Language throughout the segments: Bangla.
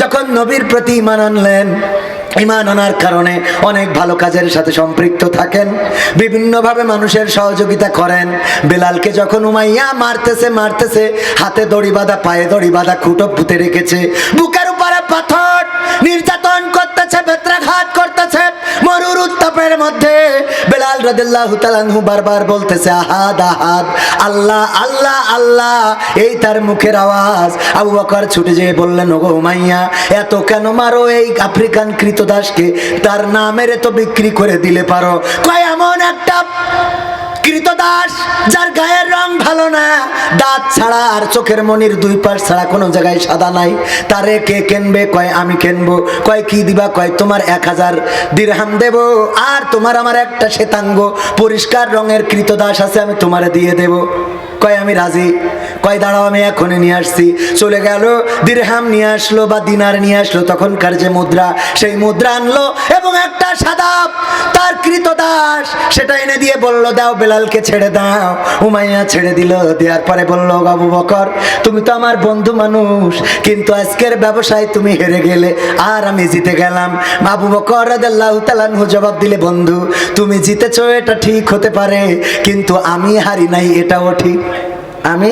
যখন নবীর প্রতি ঈমান আনলেন ইমান আনার কারণে অনেক ভালো কাজের সাথে সম্পৃক্ত থাকেন, বিভিন্নভাবে মানুষের সহযোগিতা করেন। বেলালকে যখন উমাইয়া মারতেছে মারতেছে, হাতে দড়ি বাঁধা, পায়ে দড়ি বাঁধা, খুঁটো পুঁতে রেখেছে, বুকের উপরে পাথর বারবার বলতেছে, আহাদ আহাদ, আল্লাহ আল্লাহ আল্লাহ। এই তার মুখের আওয়াজ। আবু বকর ছুটে যেয়ে বললেন, ওগো মাইয়া এত কেন মারো এই আফ্রিকান কৃতদাসকে তার নামের তো বিক্রি করে দিলে পারো? কয়, এমন একটা কৃতদাস, যার গায়ের রং ভালো না, দাঁত ছাড়া আর চোখের মনির দুই পাশ ছাড়া কোনো জায়গায় সাদা নাই। তারে কে কেনবে, কয় আমি কেনবো, কয় কি দিবা, কয় তোমার এক হাজার দিরহাম দেব, আর তোমার আমার একটা শ্বেতাঙ্গ। পরিষ্কার রঙের কৃতদাস আছে, আমি তোমারে দিয়ে দেব। কয় আমি রাজি? কয়, দাঁড়াও, আমি এখনই নিয়ে আসছি। চলে গেল, দিরহাম নিয়ে আসলো বা দিনার নিয়ে আসলো, তখনকার যে মুদ্রা, সেই মুদ্রা আনলো এবং একটা সাদা তার কৃতদাস সেটা এনে দিয়ে বলল, দাও বেলালকে ছেড়ে দাও। উমাইয়া ছেড়ে দিল, দেওয়ার পরে বলল বাবু বকর, তুমি তো আমার বন্ধু মানুষ, কিন্তু আজকের ব্যবসায় তুমি হেরে গেলে, আর আমি জিতে গেলাম। বাবু বকর রাদিয়াল্লাহু তাআলাহু জবাব দিলে, বন্ধু, তুমি জিতেছো, এটা ঠিক হতে পারে, কিন্তু আমি হারি নাই, এটাও ঠিক। আমি?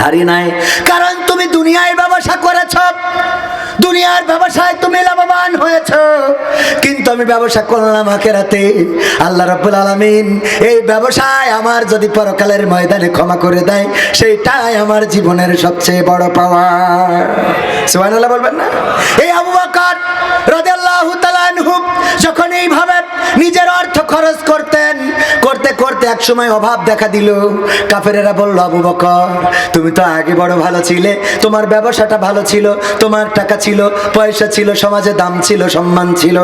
হারি নাই। কারণ তুমি দুনিয়ায় ব্যবসা করেছ। দুনিয়ার ব্যবসায় তুমি লাভবান হয়েছ। কিন্তু আমি ব্যবসা করলাম আখেরাতে। আল্লাহ রাব্বুল আলামিন এই ব্যবসায় আমার যদি পরকালের ময়দানে ক্ষমা করে দেয়, সেইটাই আমার জীবনের সবচেয়ে বড় পাওয়া সুবহানাল্লাহ বলবেন না? এই আবু বকর যখন এইভাবে নিজের অর্থ খরচ করতেন করতে করতে এক সময় অভাব দেখা দিল। কাফেরেরা বলল, আবু বকর, তুমি তো আগে বড় ভালো ছিলে। তোমার ব্যবসাটা ভালো ছিল, তোমার টাকা ছিল, পয়সা ছিল, সমাজে দাম ছিল, সম্মান ছিল।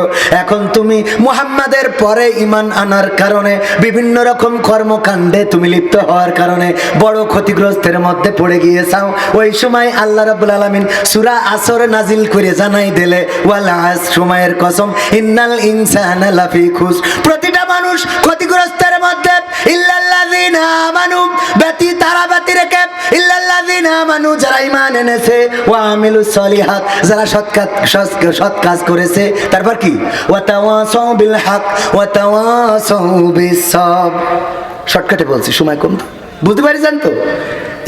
এখন তুমি মুহাম্মাদের পরে ইমান আনার কারণে, বিভিন্ন রকম কর্মকাণ্ডে তুমি লিপ্ত হওয়ার কারণে বড় ক্ষতিগ্রস্তের মধ্যে পড়ে গিয়েছাও। ওই সময় আল্লাহ রাব্বুল আলামিন সূরা আসর নাজিল করে জানাই দিলে, ওয়াল আস, সময়ের কসম, ইন্নাল ইনসানা লাফি খুস। প্রতিটা মানুষ যারা ঈমান এনেছে, ওয়া আমিলুস সলিহাত, যারা সৎ কাজ করেছে, তারপর কি? শর্টকাটে বলছি, সময় কম তো। বুঝতে পারিছেন তো?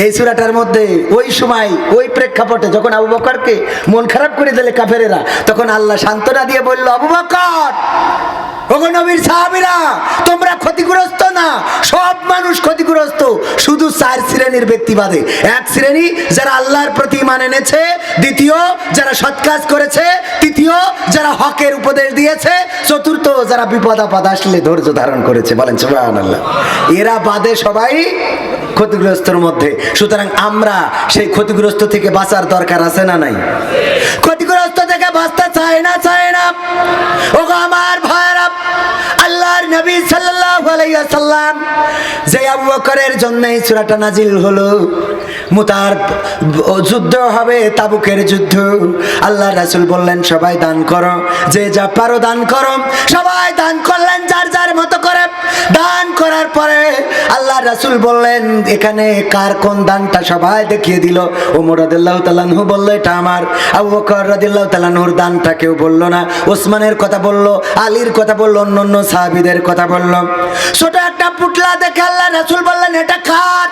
এই সুরাটার মধ্যে ওই সময়, ওই প্রেক্ষাপটে যখন আবু বকরকে মন খারাপ করে দিলে কাফেরেরা, তখন আল্লাহ সান্ত্বনা দিয়ে বলল, আবু বকর! সাহাবীরা, তোমরা ক্ষতিগ্রস্ত না। সব মানুষ ক্ষতিগ্রস্ত। শুধু চার শ্রেণির ব্যক্তি বাদে। এক শ্রেণি যারা আল্লাহর প্রতি এনেছে, দ্বিতীয় যারা করেছে, তৃতীয় যারা হকের উপদেশ দিয়েছে, চতুর্থ যারা বিপদ আপদ আসলে ধৈর্য ধারণ করেছে। বলেন, সুবহানাল্লাহ। এরা বাদে সবাই ক্ষতিগ্রস্তর মধ্যে। সুতরাং আমরা সেই ক্ষতিগ্রস্ত থেকে বাঁচার দরকার আছে না নাই? ক্ষতিগ্রস্ত থেকে বাঁচতে চায় না চায় না। ও আমার আল্লাহর নবী যে আবু বকরের জন্য এই সূরাটা নাজিল হলো। মুতার যুদ্ধ হবে, তাবুকের যুদ্ধ। আল্লাহ রাসূল বললেন, সবাই দান করো, যে যা পারো দান করো। সবাই দান করলেন, যার যার মতো করে দান করার পরে আল্লাহ রাসূল বললেন, এখানে কার কোন দানটা সবাই দেখিয়ে দিল? ওমর রাদিয়াল্লাহু তাআলা আনহু বলল, এটা আমার। আবু বকর আনহুর দানটা কেউ বলল না। ওসমানের কথা বলল, আলীর কথা বলল অন্য অন্য সাহাবিদের কথা বলল। ছোট একটা পুটলা দেখে আল্লাহ রাসূল বললেন, এটা কার?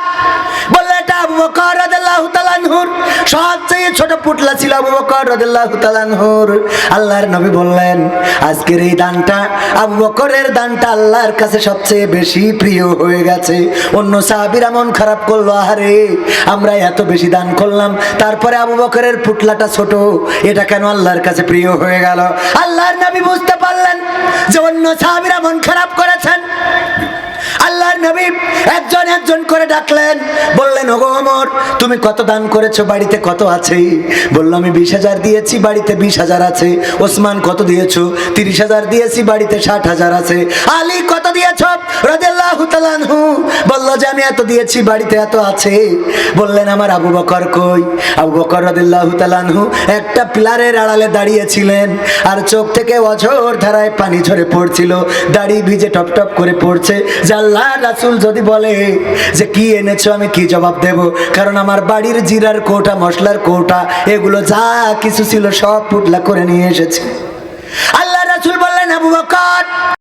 বলল, এটা আবু বকর রাদিয়াল্লাহু তাআলা আনহুর। সবচেয়ে ছোট পুটলা ছিল আবু বকর রাদিয়াল্লাহু তাআলা আনহুর। আল্লাহর নবী বললেন, আজকের এই দানটা আবু বকরের দানটা আল্লাহর কাছে সবচেয়ে বেশি প্রিয় হয়ে গেছে। অন্য সাহাবীরা মন খারাপ করল আরে আমরা এত বেশি দান করলাম, তারপরে আবু বকরের পুটলাটা ছোট, এটা কেন আল্লাহর কাছে প্রিয় হয়ে গেল? আল্লাহর নবী বুঝতে পারলেন যে অন্য সাহাবীরা মন খারাপ করেছেন। আল্লাহর নবী একজন একজন করে ডাকলেন, বললেন, ওগো ওমর তুমি কত দান করেছ? বাড়িতে কত আছে? বলল, আমি বিশ হাজার দিয়েছি, বাড়িতে বিশ হাজার আছে। ওসমান, কত দিয়েছ? তিরিশ হাজার দিয়েছি, বাড়িতে ষাট হাজার আছে। আলী, কত দিয়েছ? আনহু বলল যে আমি এত দিয়েছি, বাড়িতে এত আছে। বললেন, আমার আবু বকর কই? আবু বকর রাদিয়াল্লাহু তাআলা আনহু একটা পিলারের আড়ালে দাঁড়িয়েছিলেন আর চোখ থেকে অঝোর ধারায় পানি ঝরে পড়ছিল। দাড়ি ভিজে টপ টপ করে পড়ছে। যে আল্লাহ রাসুল যদি বলে যে, কি এনেছো, আমি কি জবাব দেব? কারণ আমার বাড়ির জিরার কোটা, মশলার কোটা, এগুলো যা কিছু ছিল সব পুটলা করে নিয়ে এসেছে। আল্লাহ রাসুল বললেন, আবু বকর